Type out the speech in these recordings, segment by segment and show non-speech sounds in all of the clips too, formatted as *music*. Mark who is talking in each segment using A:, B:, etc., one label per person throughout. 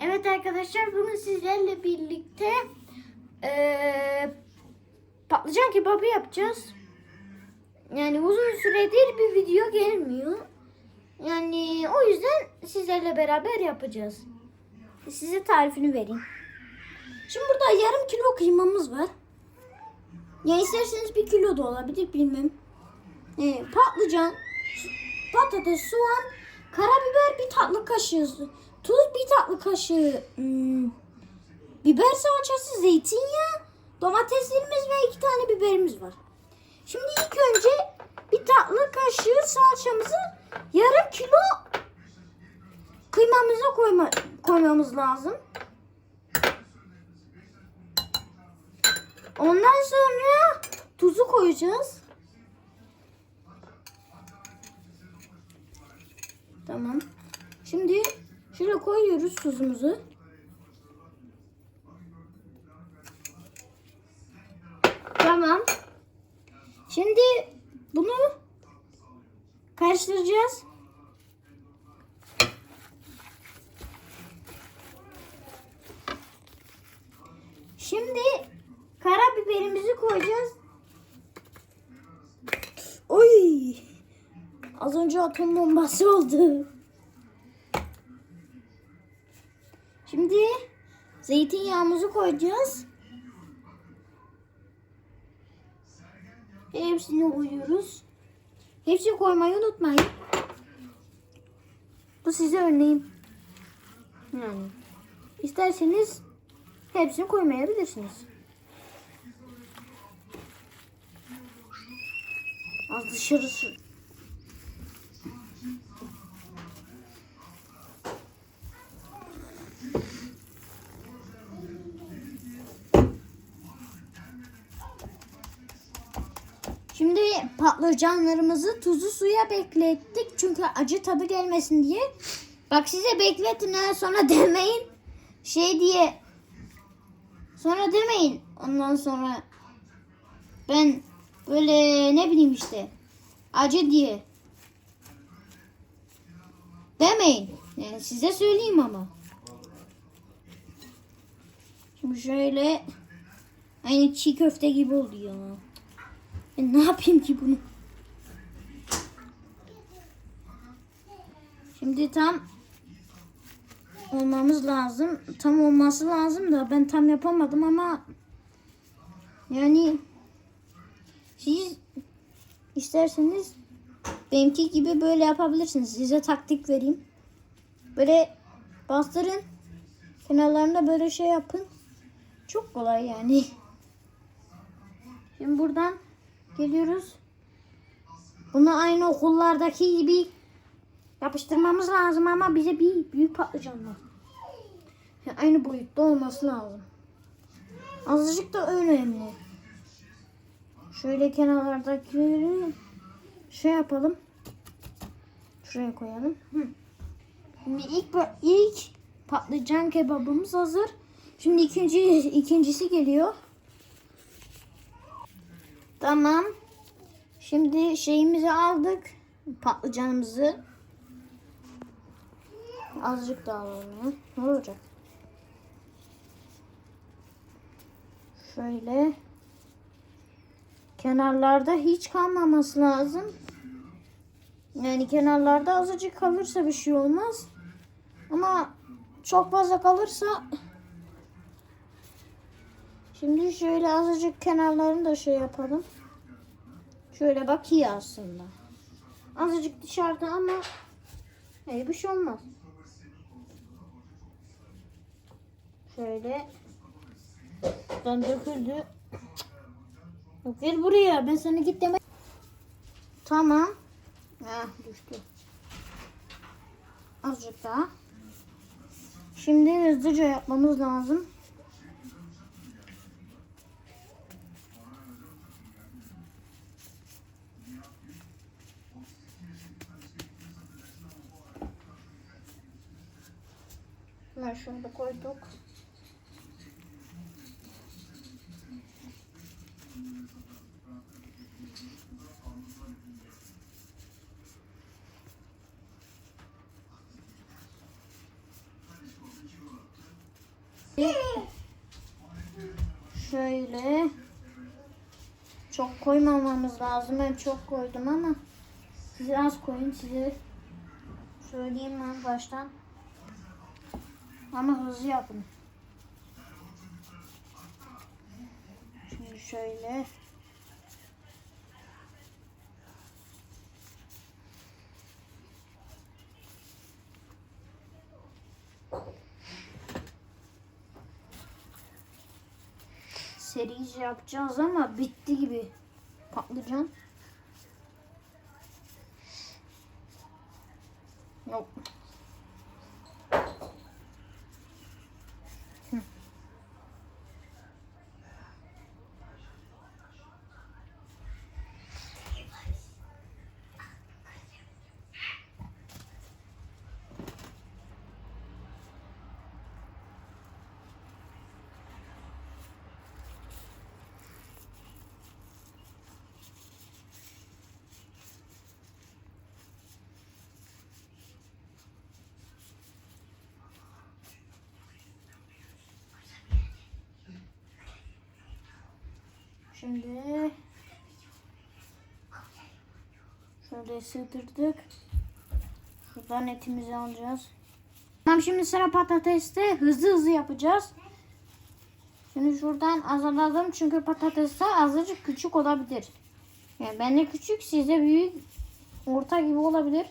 A: Evet arkadaşlar bugün sizlerle birlikte eee, patlıcan kebabı yapacağız. Yani uzun süredir bir video gelmiyor. Yani o yüzden sizlerle beraber yapacağız. Size tarifini vereyim. Şimdi burada yarım kilo kıymamız var. Ya isterseniz bir kilo da olabilir bilmem. Ee, patlıcan, patates, soğan, karabiber bir tatlı kaşığı, tuz bir tatlı kaşığı, hmm, biber salçası, zeytinyağı, domateslerimiz ve iki tane biberimiz var. Şimdi ilk önce bir tatlı kaşığı salçamızı yarım kilo kıymamıza koyma, koymamız lazım. Ondan sonra tuzu koyacağız. Tamam. Şimdi şöyle koyuyoruz tuzumuzu. Tamam. Şimdi bunu karıştıracağız. Şimdi karabiberimizi koyacağız. Oy! Az önce atom bombası oldu. Şimdi zeytinyağımızı koyacağız. Hepsini koyuyoruz. Hepsini koymayı unutmayın. Bu size örneğim. Yani isterseniz hepsini koymayabilirsiniz. Az dışarı Şimdi patlıcanlarımızı tuzlu suya beklettik. Çünkü acı tadı gelmesin diye. Bak size bekletin ha sonra *laughs* demeyin. Şey diye. Sonra demeyin. Ondan sonra ben böyle ne bileyim işte acı diye. Demeyin. Yani size söyleyeyim ama. Şimdi şöyle aynı çiğ köfte gibi oldu ya. Ben ne yapayım ki bunu? Şimdi tam olmamız lazım. Tam olması lazım da ben tam yapamadım ama yani siz isterseniz benimki gibi böyle yapabilirsiniz. Size taktik vereyim. Böyle bastırın. Kenarlarında böyle şey yapın. Çok kolay yani. Şimdi buradan geliyoruz. Bunu aynı okullardaki gibi yapıştırmamız lazım ama bize bir büyük patlıcan lazım. Yani aynı boyutta olması lazım. Azıcık da önemli. Şöyle kenarlardakileri şey yapalım. Şuraya koyalım. Şimdi ilk ilk patlıcan kebabımız hazır. Şimdi ikinci ikincisi geliyor. Tamam. Şimdi şeyimizi aldık. Patlıcanımızı. Azıcık daha alalım ya. Ne olacak? Şöyle. Kenarlarda hiç kalmaması lazım. Yani kenarlarda azıcık kalırsa bir şey olmaz. Ama çok fazla kalırsa Şimdi şöyle azıcık kenarlarını da şey yapalım. Şöyle bak iyi aslında. Azıcık dışarıda ama hey, bir şey olmaz. Şöyle ben döküldü. Yok gel buraya ben sana git deme. Tamam. Heh, düştü. Azıcık daha. Şimdi hızlıca yapmamız lazım. Bunları şunu koyduk. Şöyle çok koymamamız lazım. Ben çok koydum ama siz az koyun sizi söyleyeyim ben baştan. Ama hızlı yapın. Şimdi şöyle serice yapacağız ama bitti gibi patlıcan. Yok. Şimdi şöyle sığdırdık. Şuradan etimizi alacağız. Tamam şimdi sıra patateste hızlı hızlı yapacağız. Şimdi şuradan azaladım çünkü patateste azıcık küçük olabilir. Yani bende küçük sizde büyük orta gibi olabilir.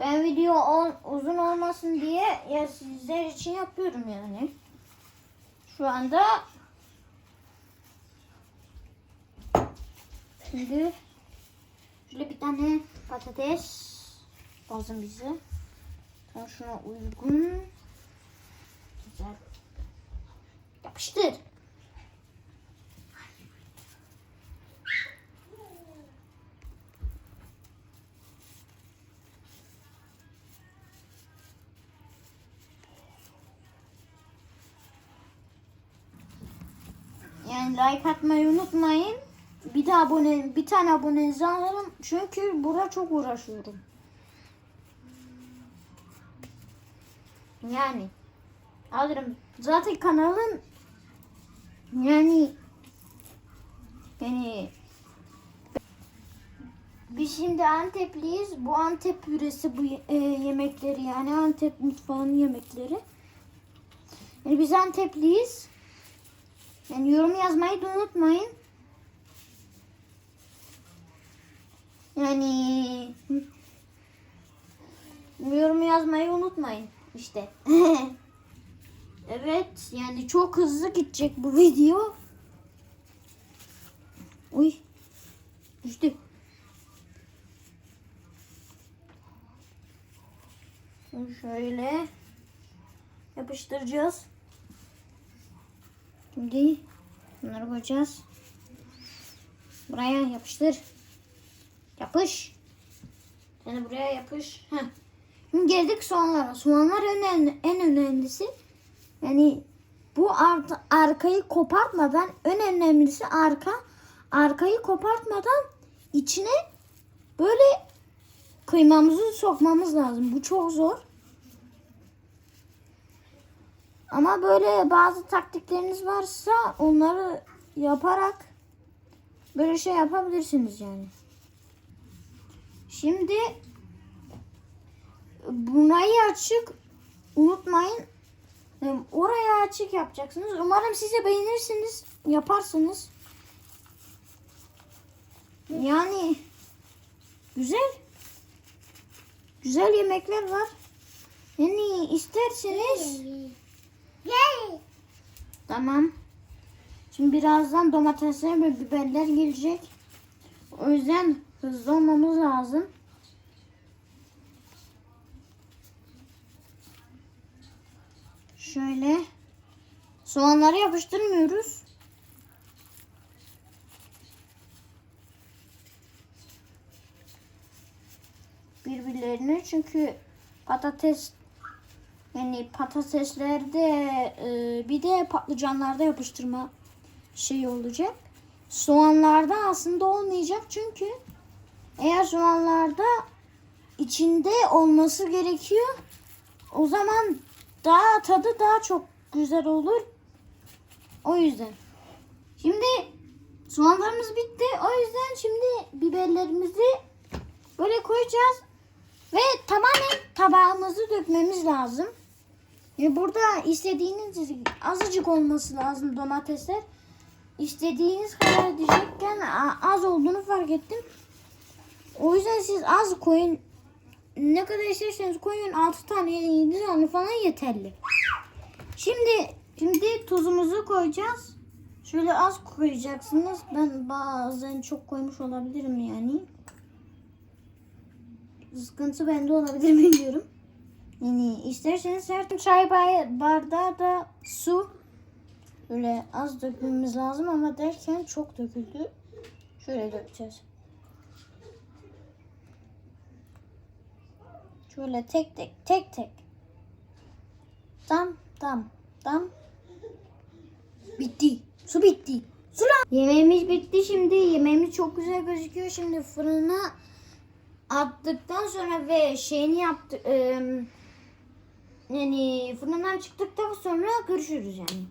A: Ben video ol- uzun olmasın diye ya sizler için yapıyorum yani. Şu anda şimdi şöyle bir tane patates lazım bize. Tam şuna uygun. Güzel. Yapıştır. Like atmayı unutmayın. Bir de abone, bir tane abonenizi alalım. Çünkü burada çok uğraşıyorum. Yani alırım. Zaten kanalın yani yani biz şimdi Antepliyiz. Bu Antep püresi bu e, yemekleri yani Antep mutfağının yemekleri. Yani biz Antepliyiz. Yani yorum yazmayı da unutmayın. Yani yorum yazmayı unutmayın işte. *laughs* evet yani çok hızlı gidecek bu video. Uy düştü. Şöyle yapıştıracağız. Şimdi bunları koyacağız. Buraya yapıştır. Yapış. Yani buraya yapış. Heh. Şimdi geldik soğanlara. Soğanlar önemli, en önemlisi. Yani bu ar- arkayı kopartmadan en önemlisi arka. Arkayı kopartmadan içine böyle kıymamızı sokmamız lazım. Bu çok zor. Ama böyle bazı taktikleriniz varsa onları yaparak böyle şey yapabilirsiniz yani. Şimdi burayı açık unutmayın. Oraya açık yapacaksınız. Umarım siz de beğenirsiniz. Yaparsınız. Yani güzel. Güzel yemekler var. Yani isterseniz Tamam. Şimdi birazdan domatesler ve biberler gelecek. O yüzden hızlı olmamız lazım. Şöyle soğanları yapıştırmıyoruz. Birbirlerine çünkü patates yani patateslerde e, bir de patlıcanlarda yapıştırma şey olacak. Soğanlarda aslında olmayacak çünkü eğer soğanlarda içinde olması gerekiyor. O zaman daha tadı daha çok güzel olur. O yüzden. Şimdi soğanlarımız bitti. O yüzden şimdi biberlerimizi böyle koyacağız. Ve tamamen tabağımızı dökmemiz lazım. Ve burada istediğiniz azıcık olması lazım domatesler. İstediğiniz kadar diyecekken az olduğunu fark ettim. O yüzden siz az koyun. Ne kadar isterseniz koyun 6 tane 7 tane falan yeterli. Şimdi şimdi tuzumuzu koyacağız. Şöyle az koyacaksınız. Ben bazen çok koymuş olabilirim yani. Sıkıntı bende olabilir bilmiyorum. Yani isterseniz her çay bardağı da su böyle az dökmemiz lazım ama derken çok döküldü. Şöyle dökeceğiz. Şöyle tek tek tek tek. Tam tam tam. Bitti. Su bitti. Su. Yemeğimiz bitti şimdi. Yemeğimiz çok güzel gözüküyor. Şimdi fırına attıktan sonra ve şeyini yaptı. eee, yani fırından çıktıktan sonra görüşürüz yani.